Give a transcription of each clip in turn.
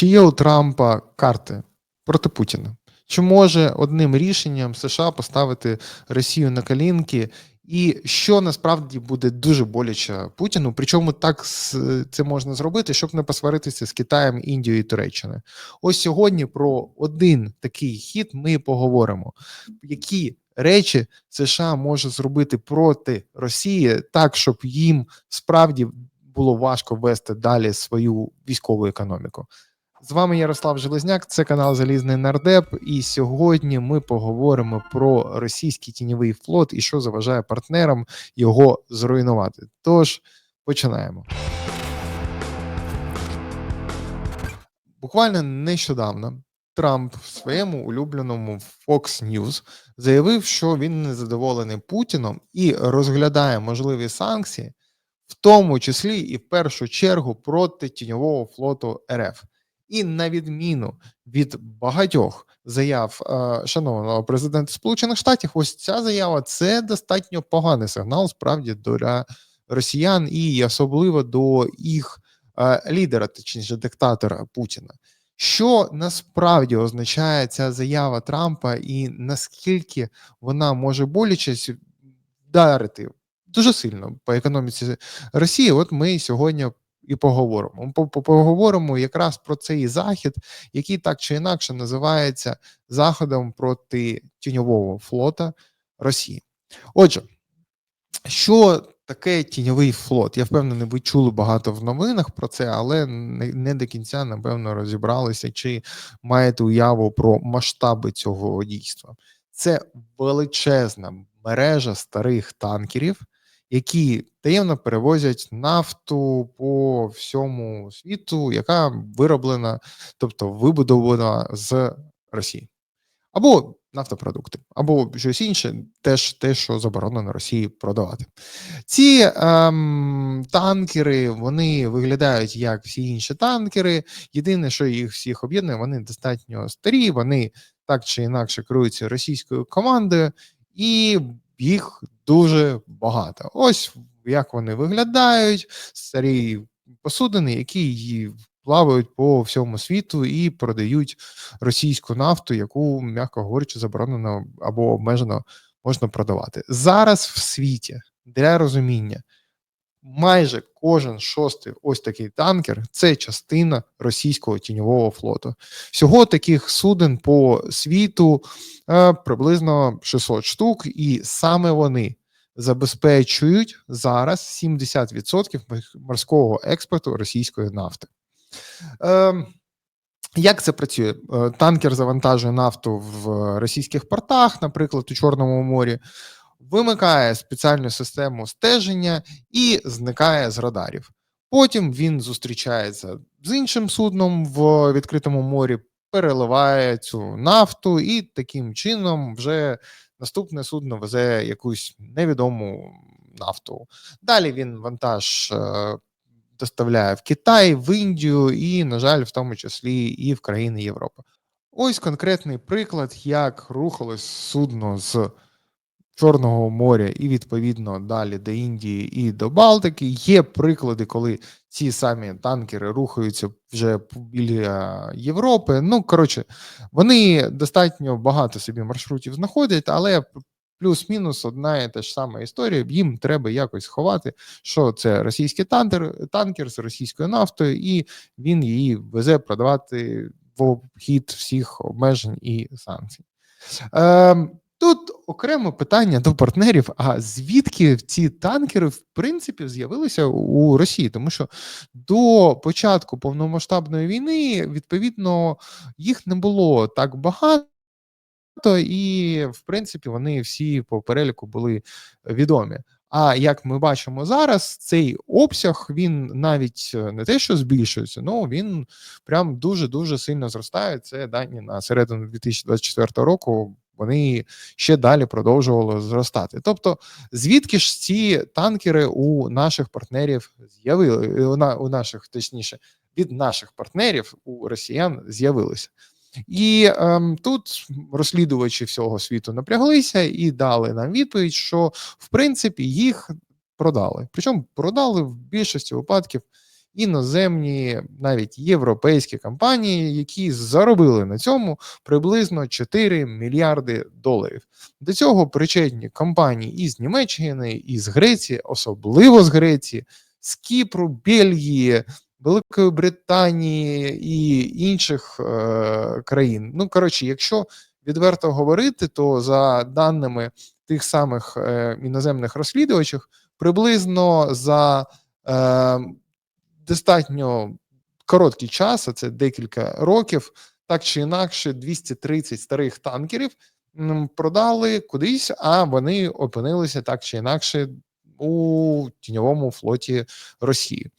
Чи є у Трампа карти проти Путіна? Чи може одним рішенням США поставити Росію на колінки? І що насправді буде дуже боляче Путіну? Причому так це можна зробити, щоб не посваритися з Китаєм, Індією і Туреччиною. Ось сьогодні про один такий хід ми поговоримо. Які речі США може зробити проти Росії так, щоб їм справді було важко вести далі свою військову економіку? З вами Ярослав Железняк, це канал Залізний Нардеп. І сьогодні ми поговоримо про російський тіньовий флот і що заважає партнерам його зруйнувати. Тож починаємо. Буквально нещодавно Трамп в своєму улюбленому Fox News заявив, що він не задоволений Путіном і розглядає можливі санкції, в тому числі і в першу чергу проти тіньового флоту РФ. І на відміну від багатьох заяв е, шановного президента Сполучених Штатів, ось ця заява це достатньо поганий сигнал справді для росіян і особливо до їх е, лідера, точніше диктатора Путіна. Що насправді означає ця заява Трампа, і наскільки вона може боляче вдарити дуже сильно по економіці Росії? От ми сьогодні і поговоримо. Поговоримо якраз про цей захід, який так чи інакше називається заходом проти тіньового флота Росії. Отже, що таке тіньовий флот? Я впевнений, ви чули багато в новинах про це, але не до кінця, напевно, розібралися, чи маєте уяву про масштаби цього дійства. Це величезна мережа старих танкерів які таємно перевозять нафту по всьому світу, яка вироблена, тобто вибудована з Росії, або нафтопродукти, або щось інше, теж те, що заборонено Росії продавати. Ці ем, танкери вони виглядають як всі інші танкери. Єдине, що їх всіх об'єднує, вони достатньо старі, вони так чи інакше керуються російською командою, і їх дуже багато. Ось як вони виглядають, старі посудини, які її плавають по всьому світу і продають російську нафту, яку, м'яко говорячи, заборонено або обмежено можна продавати. Зараз в світі для розуміння майже кожен шостий ось такий танкер це частина російського тіньового флоту. Всього таких суден по світу е, приблизно 600 штук, і саме вони забезпечують зараз 70% морського експорту російської нафти. Е, як це працює? Е, танкер завантажує нафту в російських портах, наприклад, у Чорному морі вимикає спеціальну систему стеження і зникає з радарів. Потім він зустрічається з іншим судном в відкритому морі, переливає цю нафту, і таким чином вже наступне судно везе якусь невідому нафту. Далі він вантаж е, доставляє в Китай, в Індію і, на жаль, в тому числі і в країни Європи. Ось конкретний приклад, як рухалось судно з. Чорного моря і відповідно далі до Індії і до Балтики. Є приклади, коли ці самі танкери рухаються вже біля Європи. Ну коротше, вони достатньо багато собі маршрутів знаходять, але плюс-мінус одна і та ж сама історія. Їм треба якось сховати, що це російський танкер, танкер з російською нафтою, і він її везе продавати в обхід всіх обмежень і санкцій. Ем, Тут окреме питання до партнерів: а звідки ці танкери в принципі з'явилися у Росії? Тому що до початку повномасштабної війни відповідно їх не було так багато. І, в принципі, вони всі по переліку були відомі. А як ми бачимо зараз, цей обсяг він навіть не те, що збільшується, ну він прям дуже дуже сильно зростає. Це дані на середину 2024 року вони ще далі продовжували зростати. Тобто, звідки ж ці танкери у наших партнерів з'явили у наших, точніше, від наших партнерів у росіян з'явилися. І ем, тут розслідувачі всього світу напряглися і дали нам відповідь, що в принципі їх продали. Причому продали в більшості випадків іноземні, навіть європейські компанії, які заробили на цьому приблизно 4 мільярди доларів. До цього причетні компанії із Німеччини, із Греції, особливо з Греції, з Кіпру, Бельгії. Великої Британії і інших е, країн. Ну коротше, якщо відверто говорити, то за даними тих самих е, іноземних розслідувачів, приблизно за е, достатньо короткий час, а це декілька років, так чи інакше, 230 старих танкерів продали кудись, а вони опинилися так чи інакше у тіньовому флоті Росії.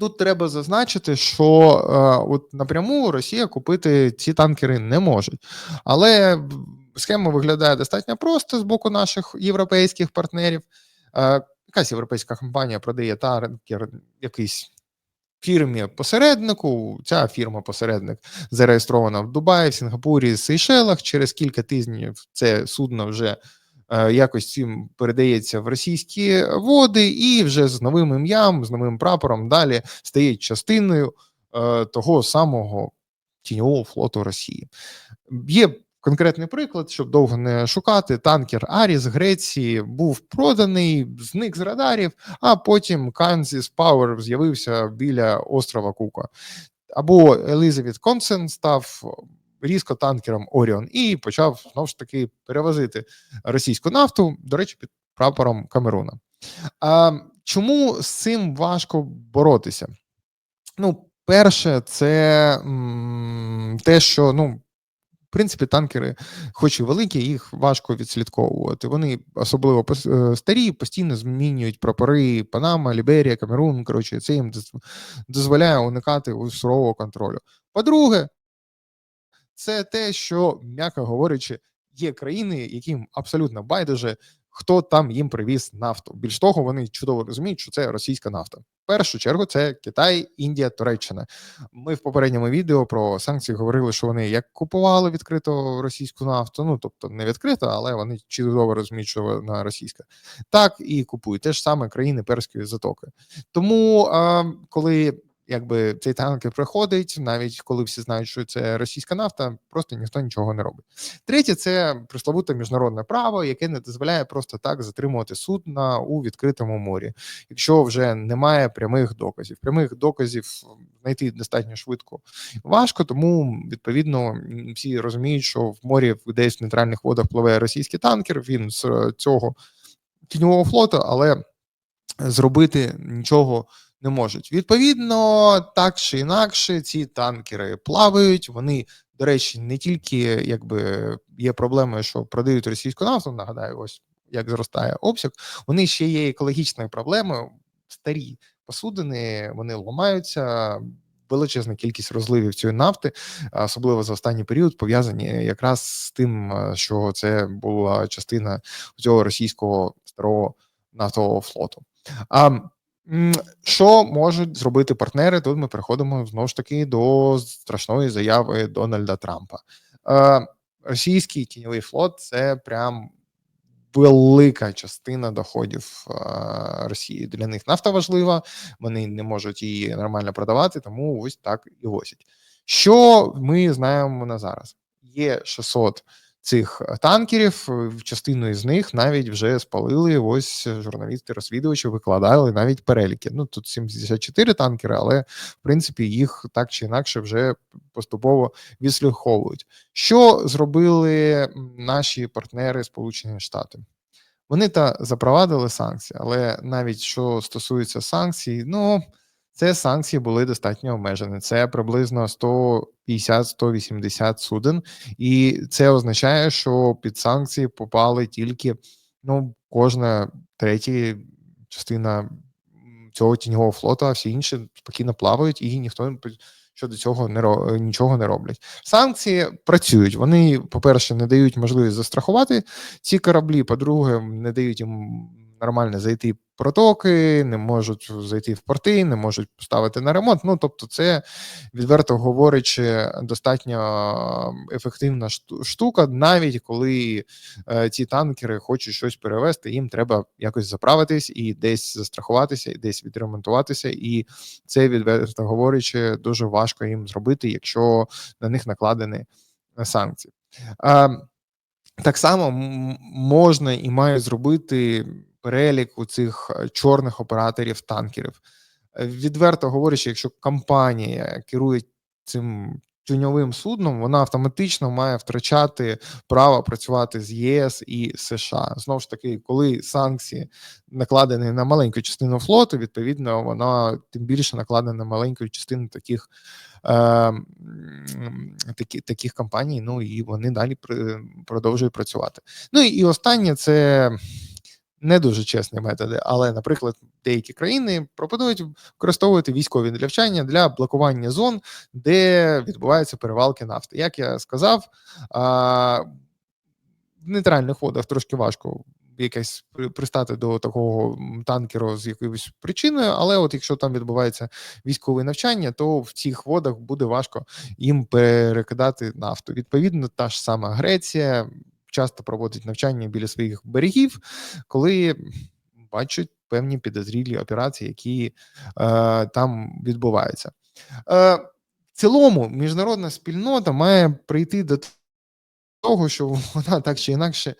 Тут треба зазначити, що е, от напряму Росія купити ці танкери не може, але схема виглядає достатньо просто з боку наших європейських партнерів. Е, якась європейська компанія продає танкер якийсь фірмі посереднику. Ця фірма-посередник зареєстрована в Дубаї, в Сінгапурі, Сейшелах. Через кілька тижнів це судно вже Е, якось цим передається в російські води, і вже з новим ім'ям, з новим прапором далі стає частиною е, того самого тіньового флоту Росії. Є конкретний приклад, щоб довго не шукати. Танкер Арі з Греції був проданий, зник з радарів, а потім Канзіс Пауер з'явився біля острова Кука. Або Елизавет Консен став різко танкером Оріон і почав знову ж таки перевозити російську нафту, до речі, під прапором Камеруна. А чому з цим важко боротися? Ну, перше, це м, те, що ну. Принципі, танкери, хоч і великі, їх важко відслідковувати. Вони особливо е, старі, постійно змінюють прапори Панама, Ліберія, Камерун. Коротше, це їм дозволяє уникати сурового контролю. По-друге, це те, що, м'яко говорячи, є країни, яким абсолютно байдуже, хто там їм привіз нафту. Більш того, вони чудово розуміють, що це російська нафта. В першу чергу це Китай, Індія, Туреччина. Ми в попередньому відео про санкції говорили, що вони як купували відкрито російську нафту, ну тобто не відкрито, але вони чудово розуміють, що вона російська, так і купують те ж саме країни Перської затоки. Тому коли якби цей танкер приходить, навіть коли всі знають, що це російська нафта, просто ніхто нічого не робить. Третє, це присловуте міжнародне право, яке не дозволяє просто так затримувати судна у відкритому морі, якщо вже немає прямих доказів. Прямих доказів знайти достатньо швидко важко, тому відповідно всі розуміють, що в морі десь в нейтральних водах пливе російський танкер. Він з цього тіньового флоту, але зробити нічого не можуть. Відповідно, так чи інакше, ці танкери плавають. Вони, до речі, не тільки якби є проблемою, що продають російську нафту. Нагадаю, ось як зростає обсяг. Вони ще є екологічною проблемою. Старі посудини вони ламаються. Величезна кількість розливів цієї нафти, особливо за останній період, пов'язані якраз з тим, що це була частина цього російського старого нафтового флоту. А що можуть зробити партнери? Тут ми переходимо знову ж таки до страшної заяви Дональда Трампа. Е, Російський тіньовий флот це прям велика частина доходів е, Росії. Для них нафта важлива, вони не можуть її нормально продавати, тому ось так і возять. Що ми знаємо на зараз? Є 600 цих е, танкерів. Е, частину із них навіть вже спалили. Ось журналісти-розслідувачі викладали навіть переліки. Ну тут 74 танкери, але в принципі їх так чи інакше вже поступово відслуховують. Що зробили наші партнери Сполучені Штати? Вони та запровадили санкції, але навіть що стосується санкцій, ну. Це санкції були достатньо обмежені. Це приблизно 150-180 суден, і це означає, що під санкції попали тільки ну кожна третя частина цього тіньового флоту, а всі інші спокійно плавають, і ніхто щодо цього не ро... нічого не роблять. Санкції працюють. Вони, по перше, не дають можливість застрахувати ці кораблі. По-друге, не дають їм нормально зайти протоки, не можуть зайти в порти, не можуть поставити на ремонт. Ну тобто, це відверто говорячи, достатньо ефективна штука, навіть коли е, ці танкери хочуть щось перевезти, їм треба якось заправитись і десь застрахуватися, і десь відремонтуватися. І це відверто говорячи, дуже важко їм зробити, якщо на них накладені е, санкції. Е, так само можна і має зробити перелік у цих е, чорних операторів танкерів. Е, Відверто говорячи, якщо компанія керує цим тюньовим судном, вона автоматично має втрачати право працювати з ЄС і США. Знову ж таки, коли санкції накладені на маленьку частину флоту, відповідно, вона тим більше накладена на маленьку частину таких. е, Такі, таких компаній, ну і вони далі продовжують працювати. Ну і останнє це не дуже чесні методи, але, наприклад, деякі країни пропонують використовувати військові навчання для блокування зон, де відбуваються перевалки нафти. Як я сказав, в нейтральних водах трошки важко якесь пристати до такого танкеру з якоюсь причиною, але от якщо там відбувається військове навчання, то в цих водах буде важко їм перекидати нафту. Відповідно, та ж сама Греція часто проводить навчання біля своїх берегів, коли бачать певні підозрілі операції, які е, там відбуваються. Е, в цілому, міжнародна спільнота має прийти до того, що вона так чи інакше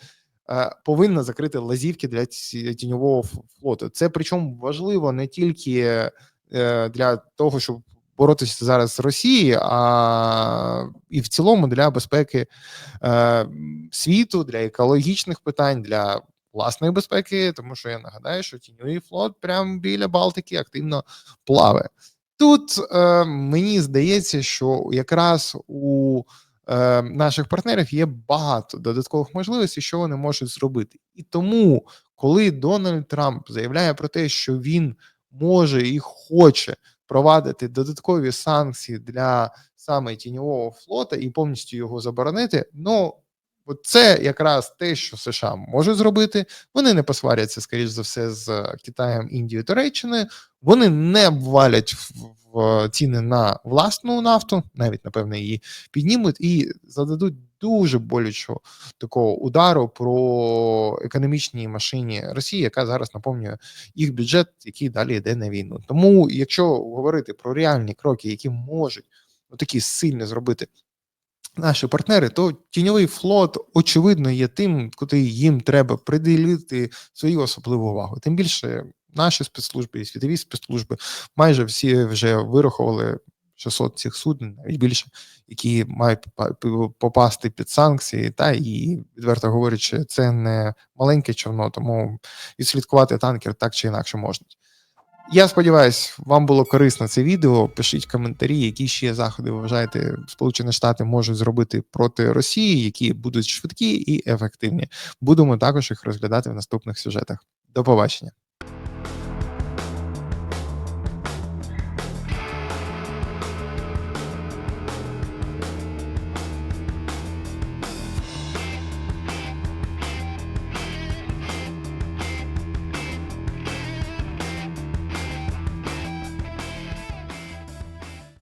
е, повинна закрити лазівки для тіньового флоту. Це причому важливо не тільки е, для того, щоб боротися зараз з Росією, а і в цілому для безпеки е, світу, для екологічних питань, для власної безпеки, тому що я нагадаю, що тіньовий флот прямо біля Балтики активно плаває. Тут е, мені здається, що якраз у е, наших партнерів є багато додаткових можливостей, що вони можуть зробити. І тому, коли Дональд Трамп заявляє про те, що він може і хоче провадити додаткові санкції для саме тіньового флота і повністю його заборонити, ну от це якраз те, що США можуть зробити. Вони не посваряться, скоріш за все, з Китаєм, Індією, Туреччиною. Вони не обвалять в, ціни на власну нафту, навіть напевно її піднімуть і зададуть дуже болючого такого удару про економічній машині Росії, яка зараз наповнює їх бюджет, який далі йде на війну. Тому, якщо говорити про реальні кроки, які можуть такі сильно зробити наші партнери, то тіньовий флот очевидно є тим, куди їм треба приділити свою особливу увагу. Тим більше наші спецслужби і світові спецслужби майже всі вже вирахували 600 цих суден, навіть більше, які мають попасти під санкції, та і відверто говорячи, це не маленьке човно, тому відслідкувати танкер так чи інакше можна. Я сподіваюся, вам було корисно це відео. Пишіть коментарі, які ще заходи ви вважаєте, Сполучені Штати можуть зробити проти Росії, які будуть швидкі і ефективні. Будемо також їх розглядати в наступних сюжетах. До побачення.